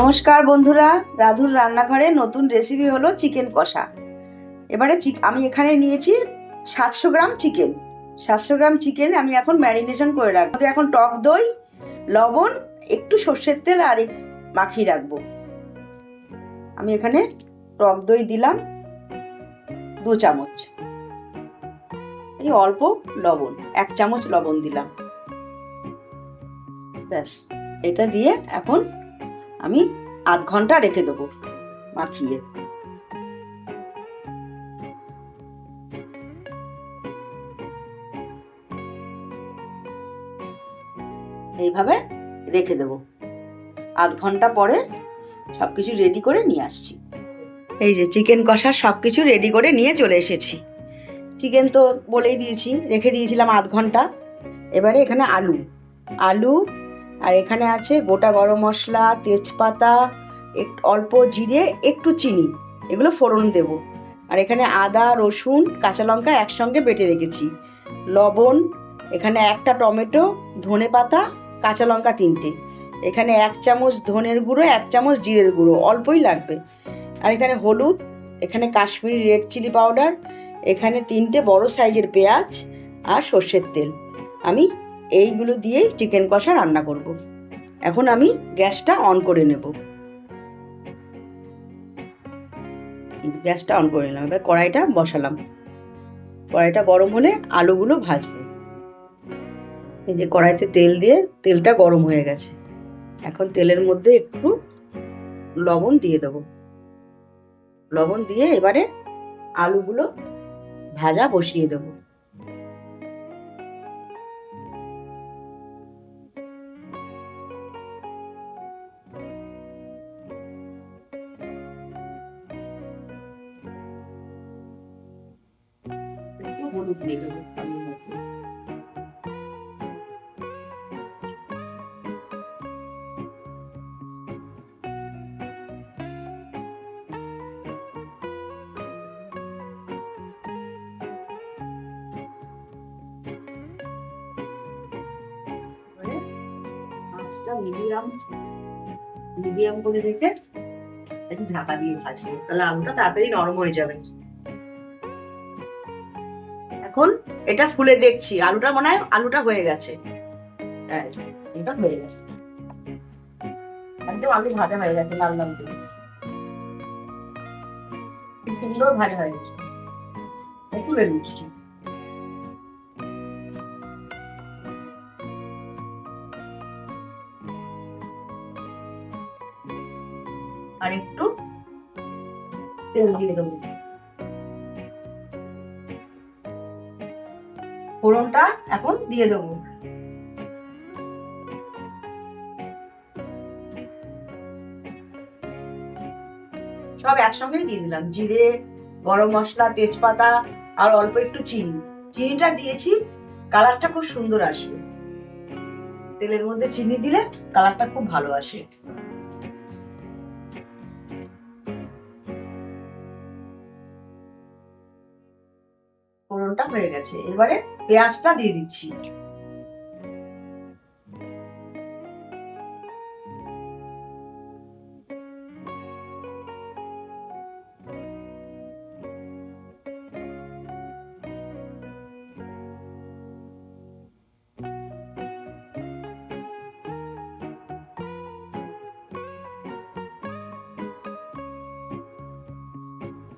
নমস্কার বন্ধুরা, রাধুর রান্নাঘরে নতুন রেসিপি হলো চিকেন কষা। এবারে আমি এখানে নিয়েছি সাতশো গ্রাম চিকেন সাতশো গ্রাম চিকেন আমি এখন ম্যারিনেশন করে রাখব। এখন টক দই, লবণ, একটু সর্ষের তেল আর মাখিয়ে রাখব। আমি এখানে টক দই দিলাম দু চামচ। এই অল্প লবণ, এক চামচ লবণ দিলাম। ব্যাস, এটা দিয়ে এখন আমি আধ ঘণ্টা রেখে দেবো মাখিয়ে। এইভাবে রেখে দেবো। আধ ঘণ্টা পরে সব কিছু রেডি করে নিয়ে আসছি। এই যে চিকেন কষার সব কিছু রেডি করে নিয়ে চলে এসেছি। চিকেন তো বলেই দিয়েছি রেখে দিয়েছিলাম আধ ঘণ্টা। এবারে এখানে আলু। আলু আর এখানে আছে গোটা গরম মশলা, তেজপাতা একটু অল্প জিরে, একটু চিনি। এগুলো ফোড়ন দেব। আর এখানে আদা, রসুন, কাঁচা লঙ্কা একসঙ্গে বেটে রেখেছি। লবণ, এখানে একটা টমেটো, ধনে পাতা, কাঁচা লঙ্কা তিনটে। এখানে এক চামচ ধনের গুঁড়ো, এক চামচ জিরের গুঁড়ো, অল্পই লাগবে। আর এখানে হলুদ, এখানে কাশ্মীরি রেড চিলি পাউডার, এখানে তিনটে বড় সাইজের পেঁয়াজ আর সর্ষের তেল। আমি এইগুলো দিয়েই চিকেন কষা রান্না করব। এখন আমি গ্যাসটা অন করে নেব। গ্যাসটা অন করে নিলাম। এবার কড়াইটা বসালাম। কড়াইটা গরম হলে আলুগুলো ভাজবো। এই যে কড়াইতে তেল দিয়ে তেলটা গরম হয়ে গেছে। এখন তেলের মধ্যে একটু লবণ দিয়ে দেবো। লবণ দিয়ে এবারে আলুগুলো ভাজা বসিয়ে দেবো। হলুদ মিডিয়াম মিডিয়াম করে রেখে ঢাকা দিয়ে ভাজবো। তাহলে আলুটা তাড়াতাড়ি নরম হয়ে যাবে। এখন এটা ফুলে দেখছি, আলুটা মনে হয় আলুটা হয়ে গেছে। হ্যাঁ নিচ্ছি আর একটু তেল দিয়ে দেবো। ফোড়নটা এখন দিয়ে দেবো। সব একসঙ্গেই দিয়ে দিলাম। জিরে, গরম মশলা, তেজপাতা আর অল্প একটু চিনি। চিনিটা দিয়েছি, কালারটা খুব সুন্দর আসবে। তেলের মধ্যে চিনি দিলে কালারটা খুব ভালো আসে। হয়ে গেছে। এবারে পেঁয়াজটা দিয়ে দিচ্ছি।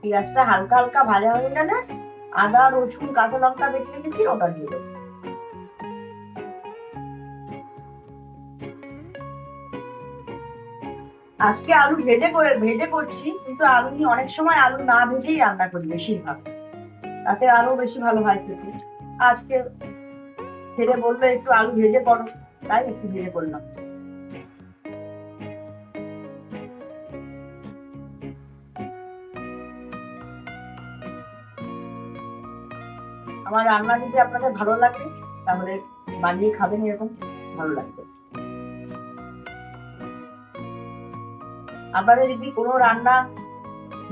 পেঁয়াজটা হালকা হালকা ভাজা হয়ে গেলে আদা, রসুন, কাঁচা লঙ্কা বেটে রেখেছি, ওটা দিয়ে দেবো। আজকে আলু ভেজে করে ভেজে করছি, কিন্তু আমি অনেক সময় আলু না ভেজেই রান্না করি বেশিরভাগ। তাতে আরও বেশি ভালো হয় খেতে। আজকে ছেলে বলল, একটু আলু ভেজে করো। তাই একটু ভেজে করলাম। আমার রান্না যদি আপনাদের ভালো লাগে, তাহলে বানিয়ে খাবেন এরকম ভালো লাগবে। আপনারা যদি কোনো রান্না,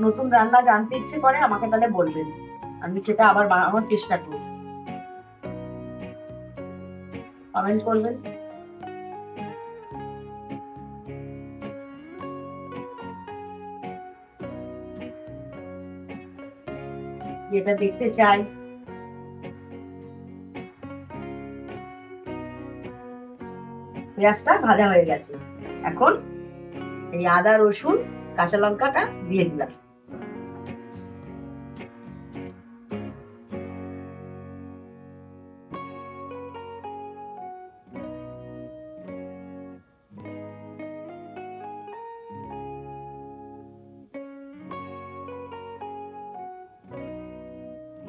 নতুন রান্না জানতে ইচ্ছে করে, আমাকে তাহলে বলবেন। আমি সেটা আবার বানানোর চেষ্টা করব। কমেন্ট করবেন। যেটা দেখতে চাই পেঁয়াজটা ভাজা হয়ে গেছে। এখন এই আদা, রসুন, কাঁচা লঙ্কাটা দিয়ে দিলাম।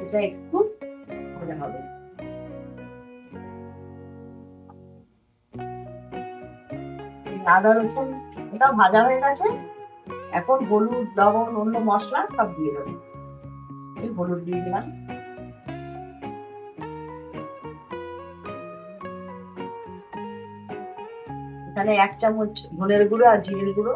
এটা একটু ভাজা হবে। আদা রসুন এটাও ভাজা হয়ে গেছে। এখন হলুদ, লবণ, অন্য মশলা সব দিয়ে দেবো। এই হলুদ দিয়ে দিলাম। এখানে এক চামচ ধনের গুঁড়ো আর জিরের গুঁড়ো।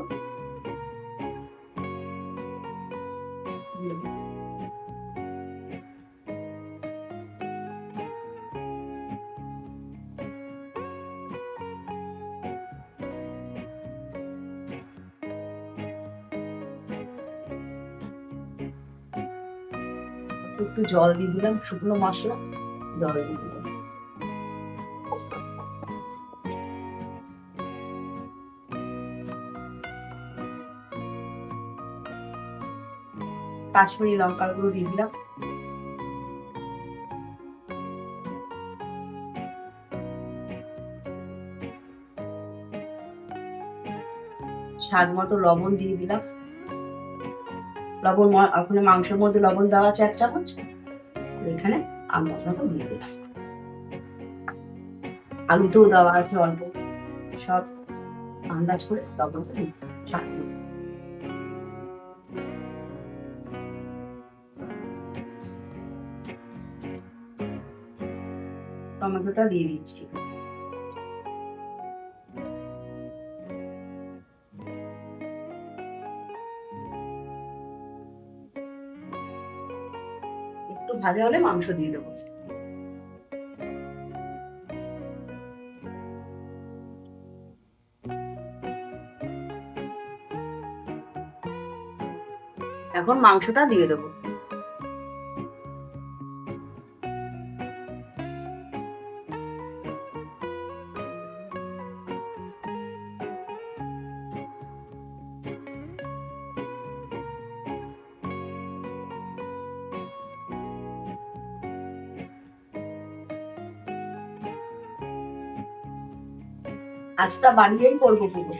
একটু জল দিয়ে দিলাম, শুকনো মশলা, জল দিয়ে দিলাম। কাশ্মীরি লঙ্কার গুঁড়ো দিয়ে দিলাম। স্বাদ মতো লবণ দিয়ে দিলাম। লবণ ওখানে মাংসের মধ্যে লবণ দেওয়া আছে এক চামচ। এখানে আন্দাজ মতো দিয়ে দিলাম। আলুতেও দেওয়া আছে অল্প। সব আন্দাজ করে লবণটা দিয়ে। টমেটোটা দিয়ে দিচ্ছি। ভাজা হলে মাংস দিয়ে দেবো। এখন মাংসটা দিয়ে দেবো। আজটা বানিয়েই করব পুরো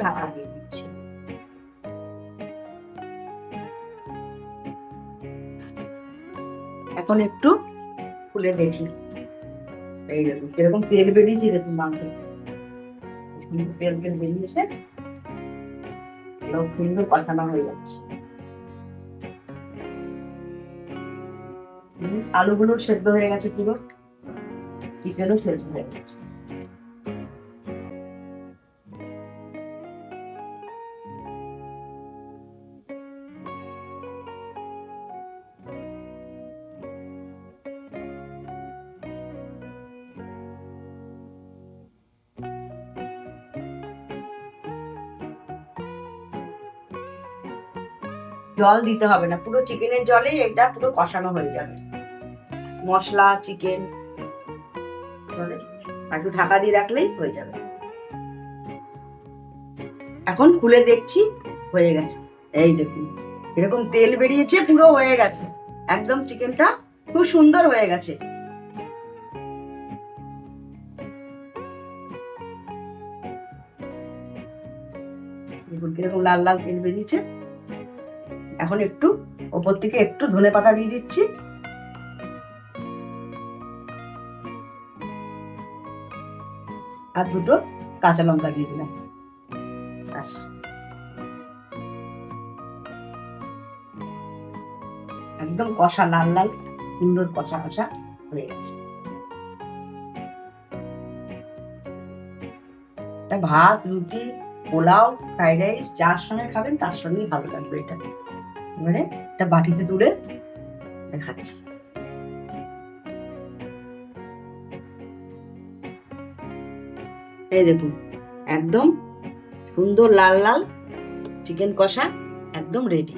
ঢাকা দিয়ে দিচ্ছি। এখন একটু খুলে দেখি। এই দেখুন, কীরকম তেল বেরিয়েছে দেখুন মাংস তেল। তেল বেরিয়েছে। এরকম সুন্দর পাঠানো হয়ে যাচ্ছে। আলুগুলো সেদ্ধ হয়ে গেছে পুরো চিকেনও সেদ্ধ হয়ে গেছে। জল দিতে হবে না, পুরো চিকেনের জলেই এটা পুরো কষানো হয়ে যাবে। মশলা, চিকেন একটু ঢাকা দিয়ে রাখলেই হয়ে যাবে। এখন খুলে দেখছি, হয়ে গেছে। এই দেখুন, এরকম তেল বেরিয়েছে, পুরো হয়ে গেছে। একদম চিকেনটা খুব সুন্দর হয়ে গেছে। কীরকম লাল লাল তেল বেরিয়েছে। এখন একটু ওপর থেকে একটু ধনে পাতা দিয়ে দিচ্ছি। আর দুটো কাঁচা লঙ্কা দিয়ে দিলাম। একদম কষা, লাল লাল, সুন্দর কষা কষা হয়ে গেছে। ভাত, রুটি, পোলাও, ফ্রাইড রাইস, যার সঙ্গে খাবেন তার সঙ্গেই ভালো লাগবে এটা। এবারে একটা বাটিতে তুলে দেখাচ্ছি। এই দেখুন, একদম সুন্দর লাল লাল চিকেন কষা, একদম রেডি